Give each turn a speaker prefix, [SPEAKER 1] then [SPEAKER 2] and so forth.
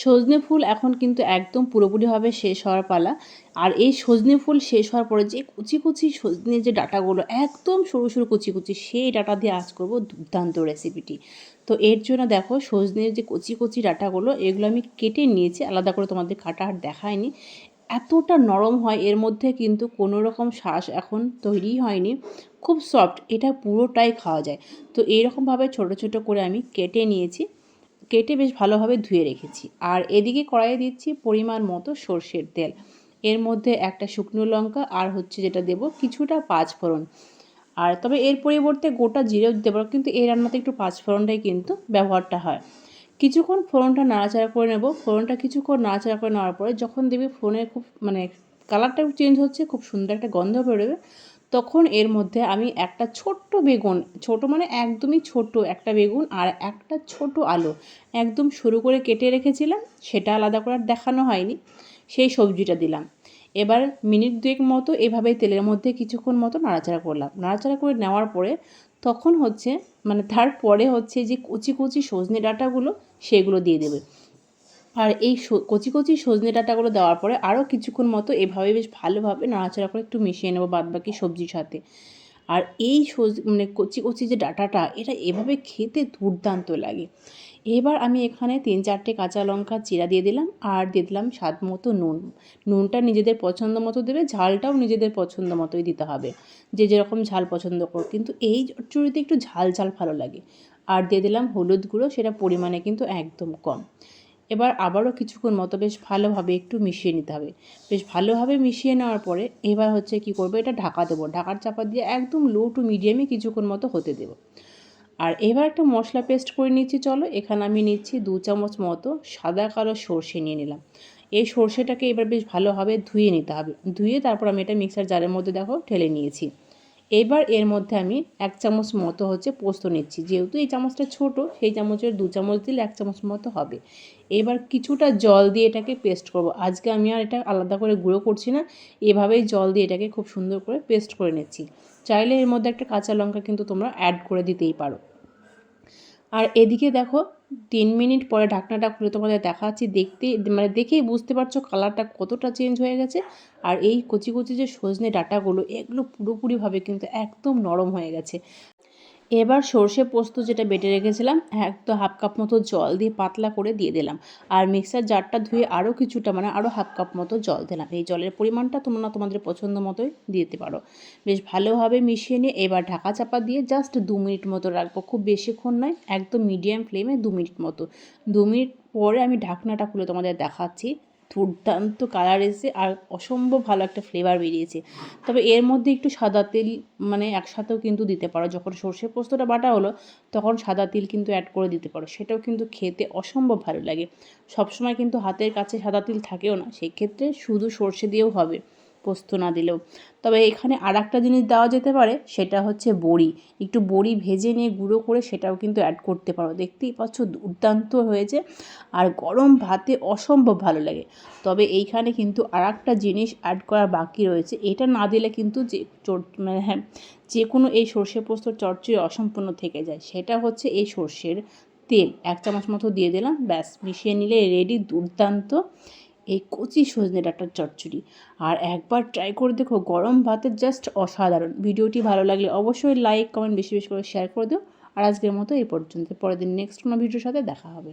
[SPEAKER 1] সজনে ফুল এখন কিন্তু একদম পুরোপুরিভাবে শেষ হওয়ার পালা। আর এই সজনে ফুল শেষ হওয়ার পরে যে কুচি কুচি সজনে যে ডাটাগুলো, একদম সরু সরু কুচি কুচি, সেই ডাটা দিয়ে আজ করব দুর্দান্ত রেসিপিটি তো এর জন্য দেখো, সজনের যে কচি কচি ডাটাগুলো, এগুলো আমি কেটে নিয়েছি, আলাদা করে তোমাদের কাটা আর দেখায়নি। এতটা নরম হয়, এর মধ্যে কিন্তু কোনো রকম শ্বাস এখন তৈরি হয়নি। খুব সফট এটা পুরোটাই খাওয়া যায়। তো এইরকমভাবে ছোট ছোট করে আমি কেটে নিয়েছি। কেটে বেশ ভালোভাবে ধুয়ে রেখেছি। আর এদিকে কড়াইয়ে দিচ্ছি পরিমাণ মতো সর্ষের তেল। এর মধ্যে একটা শুকনো লঙ্কা আর হচ্ছে যেটা দেব কিছুটা পাঁচ ফোড়ন আর তবে এর পরিবর্তে গোটা জিরেও দিতে পারো, কিন্তু এই রান্নাতে একটু পাঁচ ফোড়নটাই কিন্তু ব্যবহারটা হয়। কিছুক্ষণ ফোড়নটা নাড়াচাড়া করে নেব। ফোড়নটা কিছুক্ষণ নাড়াচাড়া করে নেওয়ার পরে যখন দেখবি ফোনের খুব মানে কালারটা চেঞ্জ হচ্ছে, খুব সুন্দর একটা গন্ধ বেরোবে। তখন এর মধ্যে আমি একটা ছোট্ট বেগুন, ছোট মানে একদমই ছোট একটা বেগুন আর একটা ছোট আলু একদম শুরু করে কেটে রেখেছিলাম, সেটা আলাদা করে দেখানো হয়নি, সেই সবজিটা দিলাম। এবার মিনিট দুয়েক মতো এভাবেই তেলের মধ্যে কিছুক্ষণ মতো নাড়াচাড়া করলাম। নাড়াচাড়া করে নেওয়ার পরে তখন হচ্ছে মানে তারপরে হচ্ছে যে কুচি কুচি সজনে ডাঁটাগুলো সেগুলো দিয়ে দেবে। আর এই কচি কচি সজনে ডাঁটাগুলো দেওয়ার পরে আরও কিছুক্ষণ মতো এভাবে বেশ ভালোভাবে নাড়াচাড়া করে একটু মিশিয়ে নেব বাদবাকি সবজির সাথে। আর এই সজ মানে কচি কচি যে ডাটাটা, এটা এভাবে খেতে দুর্দান্ত লাগে। এবার আমি এখানে তিন চারটে কাঁচা লঙ্কা চিরা দিয়ে দিলাম আর দিয়ে দিলাম স্বাদ মতো নুন। নুনটা নিজেদের পছন্দ মতো দেবে, ঝালটাও নিজেদের পছন্দ মতোই দিতে হবে। যে যেরকম ঝাল পছন্দ করো। কিন্তু এই চুরিতে একটু ঝাল ঝাল ভালো লাগে। আর দিয়ে দিলাম হলুদ গুঁড়ো, সেটা পরিমাণে কিন্তু একদম কম। এবার আবারও কিছুক্ষণ মতো বেশ ভালোভাবে একটু মিশিয়ে নিতে হবে। বেশ ভালোভাবে মিশিয়ে নেওয়ার পরে এবার হচ্ছে কি করব, এটা ঢাকা দেবো। ঢাকার চাপা দিয়ে একদম লো টু মিডিয়ামে কিছুক্ষণ মতো হতে দেবো। আর এবার একটা মশলা পেস্ট করে নিচ্ছি, চলো। এখানে আমি নিচ্ছি দু চামচ মতো সাদা কালো সর্ষে নিয়ে নিলাম। এই সর্ষেটাকে এবার বেশ ভালোভাবে ধুয়ে নিতে হবে। ধুয়ে তারপর আমি এটা মিক্সার জারের মধ্যে দেখো ঢেলে নিয়েছি। এবার এর মধ্যে আমি এক চামচ মতো হচ্ছে পোস্ত নিচ্ছি। যেহেতু এই চামচটা ছোট, সেই চামচের দু চামচ দিলে এক চামচ মতো হবে। এবার কিছুটা জল দিয়ে এটাকে পেস্ট করব। আজকে আমি আর এটা আলাদা করে গুঁড়ো করছি না, এভাবেই জল দিয়ে এটাকে খুব সুন্দর করে পেস্ট করে নিচ্ছি। চাইলে এর মধ্যে একটা কাঁচা লঙ্কা কিন্তু তোমরা অ্যাড করে দিতেই পারো। আর এদিকে দেখো, তিন মিনিট পরে ঢাকনাটা খুলে তোমাদের দেখাচ্ছি। দেখতে মানে দেখেই বুঝতে পারছ কালারটা কতটা চেঞ্জ হয়ে গেছে। আর এই কচি কচি যে সজনে ডাটাগুলো, এগুলো পুরোপুরিভাবে কিন্তু একদম নরম হয়ে গেছে। এবার সর্ষে পোস্ত যেটা বেটে রেখেছিলাম একদম হাফ কাপ মতো জল দিয়ে পাতলা করে দিয়ে দিলাম। আর মিক্সার জারটা ধুয়ে আরও কিছুটা মানে আরও হাফ কাপ মতো জল দিলাম। এই জলের পরিমাণটা তোমরা তোমাদের পছন্দ মতোই দিতে পারো। বেশ ভালোভাবে মিশিয়ে নিয়ে এবার ঢাকা চাপা দিয়ে জাস্ট দু মিনিট মতো রাখব। খুব বেশিক্ষণ নয়, একদম মিডিয়াম ফ্লেমে দু মিনিট মতো। দু মিনিট পরে আমি ঢাকনাটা খুলে তোমাদের দেখাচ্ছি। দুর্দান্ত কালার এসে আর অসম্ভব ভালো একটা ফ্লেভার বেরিয়েছে। তবে এর মধ্যে একটু সাদা তেল মানে একসাথেও কিন্তু দিতে পারো। যখন সর্ষে পোস্তটা বাটা হলো, তখন সাদা তিল কিন্তু অ্যাড করে দিতে পারো। সেটাও কিন্তু খেতে অসম্ভব ভালো লাগে। সবসময় কিন্তু হাতের কাছে সাদা তিল থাকেও না। সেক্ষেত্রে শুধু সর্ষে দিয়েও হবে। পোস্ত না দিলেও। তবে এখানে আর একটা জিনিস দেওয়া যেতে পারে, সেটা হচ্ছে বড়ি। একটু বড়ি ভেজে নিয়ে গুঁড়ো করে সেটাও কিন্তু অ্যাড করতে পারো। দেখতেই পাচ্ছ দুর্দান্ত হয়েছে আর গরম ভাতে অসম্ভব ভালো লাগে। তবে এইখানে কিন্তু আর একটা জিনিস অ্যাড করা বাকি রয়েছে। এটা না দিলে কিন্তু যে মানে হ্যাঁ যে কোনো এই সর্ষে পোস্ত চটচড়ি অসম্পূর্ণ থেকে যায়। সেটা হচ্ছে এই সর্ষের তেল। এক চামচ মতো দিয়ে দিলাম, ব্যাস, মিশিয়ে নিলে রেডি দুর্দান্ত। এই কচি সজনে ডাটার চচ্চড়ি। আর একবার ট্রাই করে দেখো, গরম ভাতের জাস্ট অসাধারণ। ভিডিওটি ভালো লাগলে অবশ্যই লাইক কমেন্ট বেশি বেশি করে শেয়ার করে দিও। আর আজকের মতো এই পর্যন্ত। পরের দিন নেক্সট কোনো ভিডিওর সাথে দেখা হবে।